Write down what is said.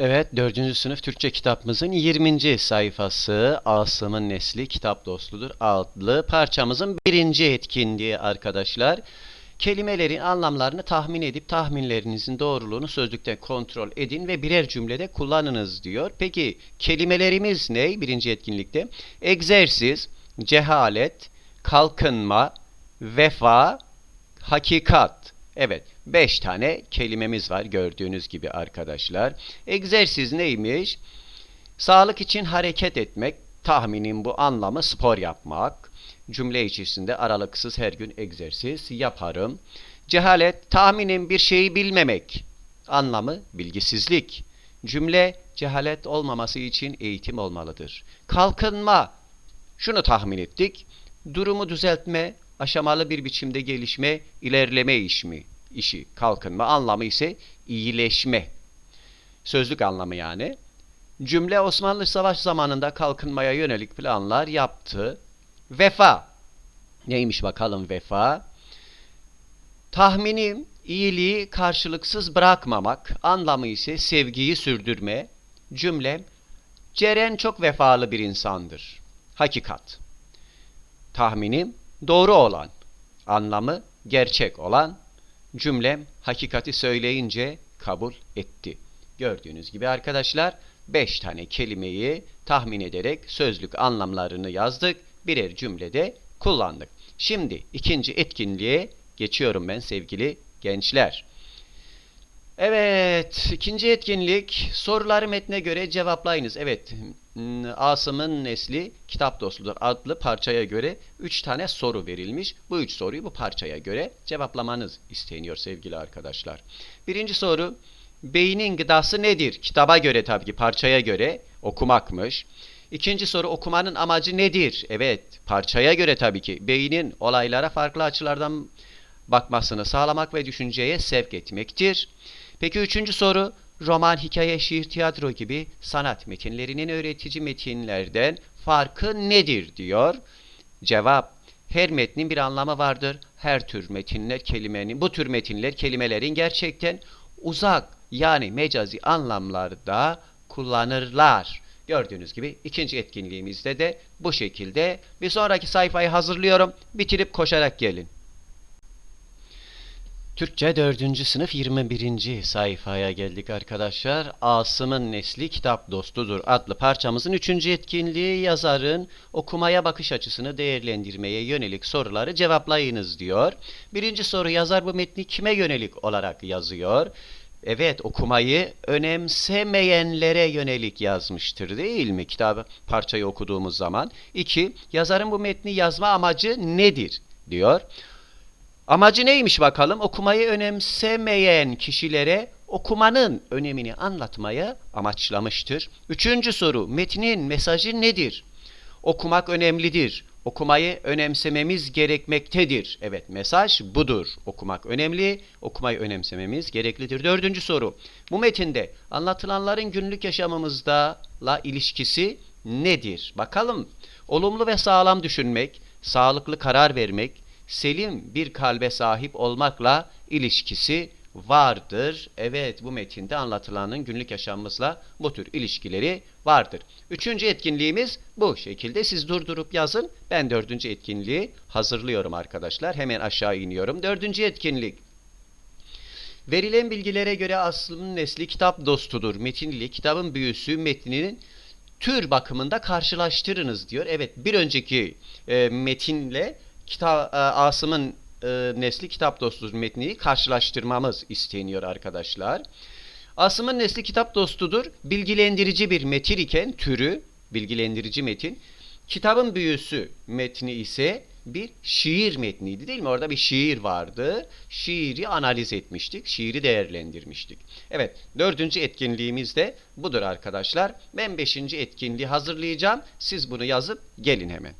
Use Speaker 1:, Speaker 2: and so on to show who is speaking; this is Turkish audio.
Speaker 1: Evet, 4. sınıf Türkçe kitabımızın 20. sayfası Asım'ın Nesli Kitap Dostudur adlı parçamızın birinci etkinliği arkadaşlar. Kelimelerin anlamlarını tahmin edip tahminlerinizin doğruluğunu sözlükte kontrol edin ve birer cümlede kullanınız diyor. Peki kelimelerimiz ne birinci etkinlikte? Egzersiz, cehalet, kalkınma, vefa, hakikat. Evet, 5 tane kelimemiz var gördüğünüz gibi arkadaşlar. Egzersiz neymiş? Sağlık için hareket etmek. Tahminim bu anlamı spor yapmak. Cümle içerisinde aralıksız her gün egzersiz yaparım. Cehalet, tahminim bir şeyi bilmemek. Anlamı bilgisizlik. Cümle, cehalet olmaması için eğitim olmalıdır. Kalkınma, şunu tahmin ettik. Durumu düzeltme, aşamalı bir biçimde gelişme, ilerleme işmi, işi, kalkınma anlamı ise iyileşme. Sözlük anlamı yani. Cümle Osmanlı Savaş zamanında kalkınmaya yönelik planlar yaptı. Vefa. Neymiş bakalım vefa? Tahminim iyiliği karşılıksız bırakmamak, anlamı ise sevgiyi sürdürme. Cümlem Ceren çok vefalı bir insandır. Hakikat. Tahminim doğru olan, anlamı gerçek olan cümlem hakikati söyleyince kabul etti. Gördüğünüz gibi arkadaşlar 5 tane kelimeyi tahmin ederek sözlük anlamlarını yazdık. Birer cümlede kullandık. Şimdi ikinci etkinliğe geçiyorum ben sevgili gençler. Evet, ikinci etkinlik soruları metne göre cevaplayınız. Evet, m, Asım'ın Nesli Kitap Dostudur adlı parçaya göre 3 tane soru verilmiş. Bu 3 soruyu bu parçaya göre cevaplamanız isteniyor sevgili arkadaşlar. Birinci soru, beynin gıdası nedir? Kitaba göre tabii ki parçaya göre okumakmış. İkinci soru okumanın amacı nedir? Evet, parçaya göre tabii ki beynin olaylara farklı açılardan bakmasını sağlamak ve düşünceye sevk etmektir. Peki üçüncü soru, roman, hikaye, şiir, tiyatro gibi sanat metinlerinin öğretici metinlerden farkı nedir diyor. Cevap, her metnin bir anlamı vardır. Her tür metinler kelimenin, bu tür metinler kelimelerin gerçekten uzak yani mecazi anlamlarda kullanırlar. Gördüğünüz gibi ikinci etkinliğimizde de bu şekilde. Bir sonraki sayfayı hazırlıyorum. Bitirip koşarak gelin. Türkçe 4. sınıf 21. sayfaya geldik arkadaşlar. Asım'ın Nesli Kitap Dostudur adlı parçamızın 3. etkinliği yazarın okumaya bakış açısını değerlendirmeye yönelik soruları cevaplayınız diyor. Birinci soru yazar bu metni kime yönelik olarak yazıyor? Evet okumayı önemsemeyenlere yönelik yazmıştır değil mi kitabı parçayı okuduğumuz zaman? 2. Yazarın bu metni yazma amacı nedir diyor. Amacı neymiş bakalım? Okumayı önemsemeyen kişilere okumanın önemini anlatmaya amaçlamıştır. Üçüncü soru, metnin mesajı nedir? Okumak önemlidir. Okumayı önemsememiz gerekmektedir. Evet, mesaj budur. Okumak önemli, okumayı önemsememiz gereklidir. Dördüncü soru, bu metinde anlatılanların günlük yaşamımızda la ilişkisi nedir? Bakalım, olumlu ve sağlam düşünmek, sağlıklı karar vermek, selim bir kalbe sahip olmakla ilişkisi vardır. Evet bu metinde anlatılanın günlük yaşamımızla bu tür ilişkileri vardır. Üçüncü etkinliğimiz bu şekilde. Siz durdurup yazın. Ben dördüncü etkinliği hazırlıyorum arkadaşlar. Hemen aşağı iniyorum. Dördüncü etkinlik. Verilen bilgilere göre aslının nesli kitap dostudur. Metin ile kitabın büyüsü metninin tür bakımında karşılaştırınız diyor. Evet bir önceki e, metinle kita, e, Asım'ın e, Nesli Kitap Dostudur metniyi karşılaştırmamız isteniyor arkadaşlar. Asım'ın Nesli Kitap Dostudur bilgilendirici bir metin iken türü bilgilendirici metin. Kitabın büyüsü metni ise bir şiir metniydi değil mi? Orada bir şiir vardı. Şiiri analiz etmiştik. Şiiri değerlendirmiştik. Evet dördüncü etkinliğimiz de budur arkadaşlar. Ben beşinci etkinliği hazırlayacağım. Siz bunu yazıp gelin hemen.